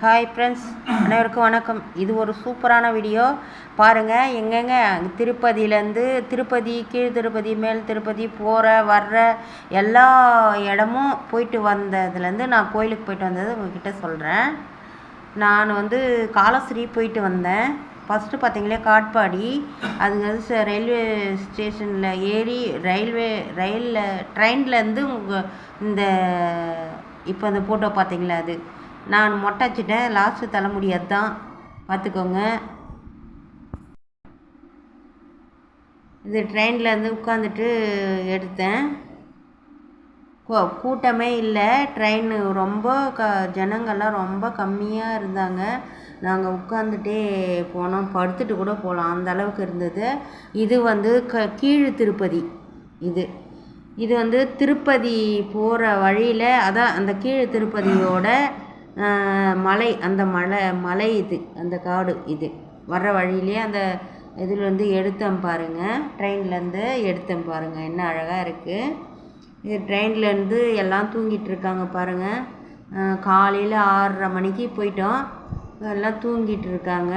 Hi friends அனைவருக்கும் வணக்கம். இது ஒரு சூப்பரான வீடியோ பாருங்கள் எங்கெங்க? திருப்பதியிலேருந்து திருப்பதி கீழ் திருப்பதி மேல் திருப்பதி போகிற வர்ற எல்லா இடமும் போயிட்டு வந்ததுலேருந்து நான் கோயிலுக்கு போயிட்டு வந்தது உங்ககிட்ட சொல்கிறேன் நான் வந்து காலஸ்ரீ போயிட்டு வந்தேன். ஃபஸ்ட்டு பார்த்தீங்களே காட்பாடி. அது ரயில்வே ஸ்டேஷனில் ஏறி ரயில்வே ரயிலில் ட்ரெயின்லேருந்து உங்கள் இந்த இப்போ அந்த ஃபோட்டோ பார்த்தீங்களா அது? நான் மொட்டை அடிச்சிட்டேன். லாஸ்ட்டு தலைமுடி அதுதான் பார்த்துக்கோங்க. இது ட்ரெயினில் இருந்து உட்காந்துட்டு எடுத்தேன். கூட்டமே இல்லை. ட்ரெயின் ரொம்ப க ஜனங்கள்லாம் ரொம்ப கம்மியாக இருந்தாங்க. நாங்கள் உட்காந்துட்டே போனோம். படுத்துட்டு கூட போகலாம் அந்த அளவுக்கு இருந்தது. இது வந்து க கீழ் திருப்பதி. இது. இது வந்து திருப்பதி போகிற வழியில் அதான் அந்த கீழ் திருப்பதியோட மலை அந்த மலை மலை இது அந்த காடு இது. வர்ற வழியிலே அந்த இதில் வந்து எடுத்தேன் பாருங்கள் ட்ரெயின்லேருந்து எடுத்தேன் பாருங்கள் என்ன அழகாக இருக்குது இது ட்ரெயின்லேருந்து எல்லாம் தூங்கிட்டு இருக்காங்க பாருங்கள் காலையில் ஆறரை மணிக்கு போயிட்டோம். எல்லாம் தூங்கிட்டு இருக்காங்க.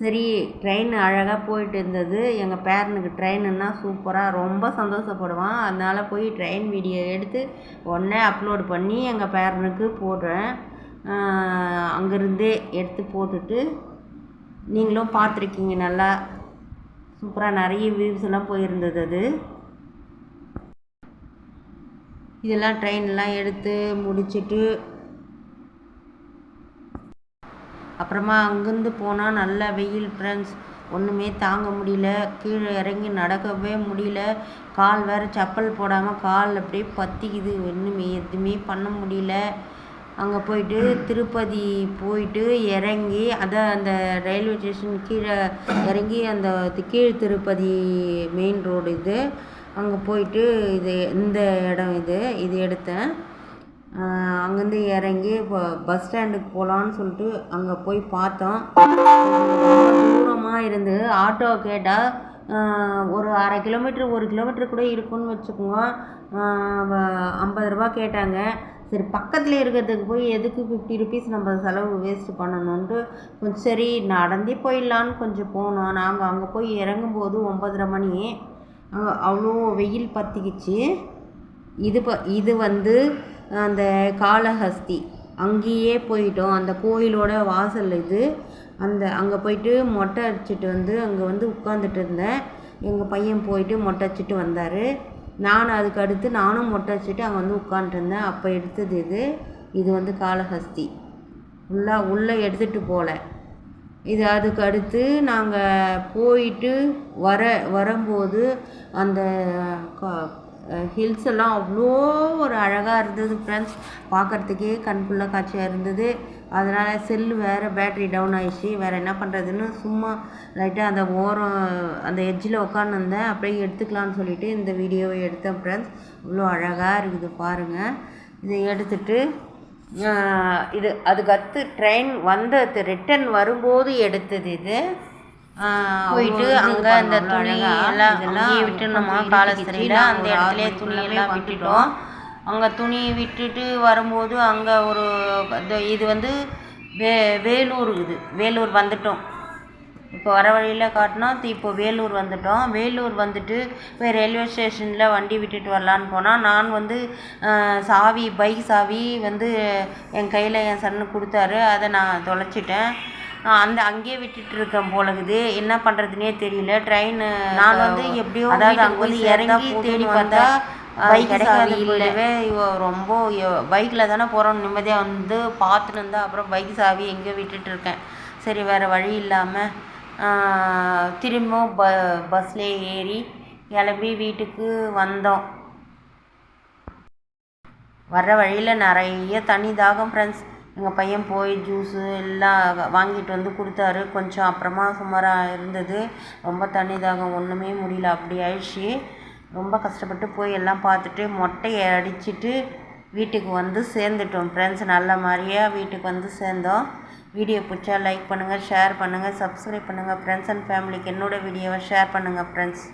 சரி ட்ரெயின் அழகாக போயிட்டு இருந்தது. எங்கள் பேரனுக்கு ட்ரெயினுன்னா சூப்பராக ரொம்ப சந்தோஷப்படுவான். அதனால் போய் ட்ரெயின் வீடியோ எடுத்து உடனே அப்லோட் பண்ணி எங்கள் பேரனுக்கு போடுறேன். அங்கேருந்தே எடுத்து போட்டுட்டு நீங்களும் பார்த்துருக்கீங்க நல்லா. சூப்பராக நிறைய வியூஸ் எல்லாம் போயிருந்தது அது. இதெல்லாம் ட்ரெயின்லாம் எடுத்து முடிச்சுட்டு அப்புறமா அங்கேருந்து போனால் நல்ல வெயில் ஃப்ரெண்ட்ஸ் ஒன்றுமே தாங்க முடியல. கீழே இறங்கி நடக்கவே முடியல. கால் வேறு செப்பல் போடாமல் கால் அப்படியே பற்றிக்குது ஒன்றுமே எதுவுமே பண்ண முடியல. அங்கே போயிட்டு திருப்பதி போயிட்டு இறங்கி அதான் அந்த ரயில்வே ஸ்டேஷன் கீழே இறங்கி அந்த கீழ் திருப்பதி மெயின் ரோடு இது. அங்கே போயிட்டு இது இந்த இடம் இது இது எடுத்தேன். அங்கேருந்து இறங்கி இப்போ பஸ் ஸ்டாண்டுக்கு போகலான்னு சொல்லிட்டு அங்கே போய் பார்த்தோம். தூரமாக இருந்து ஆட்டோ கேட்டால் ஒரு அரை கிலோமீட்டர் ஒரு கிலோமீட்டர் கூட இருக்கும்னு வச்சுக்கோங்க. ஐம்பது ரூபா கேட்டாங்க. சரி பக்கத்தில் இருக்கிறதுக்கு போய் எதுக்கு ஃபிஃப்டி ருபீஸ் நம்ம செலவு வேஸ்ட் பண்ணணுன்ட்டு கொஞ்சம் சரி நடந்தே போயிடலான்னு கொஞ்சம் போனோம். நாங்கள் அங்கே போய் இறங்கும்போது ஒம்பதரை மணி. அங்கே அவ்வளோ வெயில் பற்றிக்கிச்சு இது ப இது வந்து அந்த காளஹஸ்தி. அங்கேயே போயிட்டோம். அந்த கோயிலோட வாசல் இது. அந்த அங்கே போயிட்டு மொட்டை அடிச்சிட்டு வந்து அங்கே வந்து உட்காந்துட்டு இருந்தேன். எங்கள் பையன் போயிட்டு மொட்டை அடிச்சிட்டு வந்தார். நான் அதுக்கு அடுத்து நானும் மொட்டை வச்சுட்டு அங்கே வந்து உட்காந்துருந்தேன் அப்போ எடுத்தது இது இது வந்து காளஹஸ்தி. ஃபுல்லாக உள்ளே எடுத்துகிட்டு போகல இது அதுக்கு அடுத்து நாங்கள் போயிட்டு வர வரும்போது அந்த ஹில்ஸ் எல்லாம் அவ்வளோ ஒரு அழகாக இருந்தது ஃப்ரெண்ட்ஸ் பார்க்குறதுக்கே கண்புள்ள காட்சியாக இருந்தது. அதனால் செல்லு வேறு பேட்ரி டவுன் ஆகிடுச்சு வேறு என்ன பண்ணுறதுன்னு சும்மா லைட்டாக அந்த ஓரம் அந்த எட்ஜில் உட்காந்துருந்தேன் அப்படியே எடுத்துக்கலாம்னு சொல்லிவிட்டு இந்த வீடியோவை எடுத்தேன் ஃப்ரெண்ட்ஸ் இவ்வளோ அழகாக இருக்குது பாருங்கள் இதை எடுத்துட்டு இது இது அதுக்கடுத்து ட்ரெயின் வந்தது ரிட்டன் வரும்போது எடுத்தது இது. போயிட்டு அங்கே அந்த துணி எல்லாம் அங்கேயே காலஸ்திரியில் அந்த இடத்துல துணி எல்லாம் விட்டுட்டோம். அங்கே துணி விட்டுட்டு வரும்போது அங்கே ஒரு இது வந்து வே வேலூர் இது. வேலூர் வந்துட்டோம். இப்போ வர வழியில் காட்டினா இப்போ வேலூர் வந்துட்டோம். வேலூர் வந்துட்டு போய் ரயில்வே ஸ்டேஷனில் வண்டி விட்டுட்டு வரலான்னு போனால் நான் வந்து சாவி பைக் சாவி வந்து என் கையில் என் சன்னு கொடுத்தாரு. அதை நான் தொலைச்சிட்டேன். அந்த அங்கேயே விட்டுட்டு இருக்கேன் போலகுது. என்ன பண்ணுறதுனே தெரியல. ட்ரெயின் நான் வந்து எப்படியோ அதாவது அங்கே வந்து இறங்கி தேடி பார்த்தா பைக் சாவி இல்லவே ரொம்ப பைக்கில் தானே போகிறோம் நிம்மதியாக வந்து பார்த்துட்டு இருந்தா அப்புறம் பைக் சாவி எங்கேயோ விட்டுட்டு இருக்கேன். சரி வேறு வழி இல்லாமல் திரும்பவும் ப பஸ்ஸில் ஏறி கிளம்பி வீட்டுக்கு வந்தோம். வர்ற வழியில் நிறைய தண்ணி தாகம் ஃப்ரெண்ட்ஸ் எங்கள் பையன் போய் ஜூஸு எல்லாம் வாங்கிட்டு வந்து கொடுத்தாரு. கொஞ்சம் அப்புறமா சுமாராக இருந்தது. ரொம்ப தண்ணி தாகம் ஒன்றுமே முடியல. அப்படி ஆயிடுச்சு. ரொம்ப கஷ்டப்பட்டு போய் எல்லாம் பார்த்துட்டு மொட்டையை அடிச்சுட்டு வீட்டுக்கு வந்து சேர்ந்துட்டோம். ஃப்ரெண்ட்ஸ் நல்ல மாதிரியாக வீட்டுக்கு வந்து சேர்ந்தோம். வீடியோ பிடிச்சா லைக் பண்ணுங்கள் ஷேர் பண்ணுங்கள் சப்ஸ்கிரைப் பண்ணுங்கள் ஃப்ரெண்ட்ஸ் அண்ட் ஃபேமிலிக்கு என்னோடய வீடியோவை ஷேர் பண்ணுங்கள் ஃப்ரெண்ட்ஸ்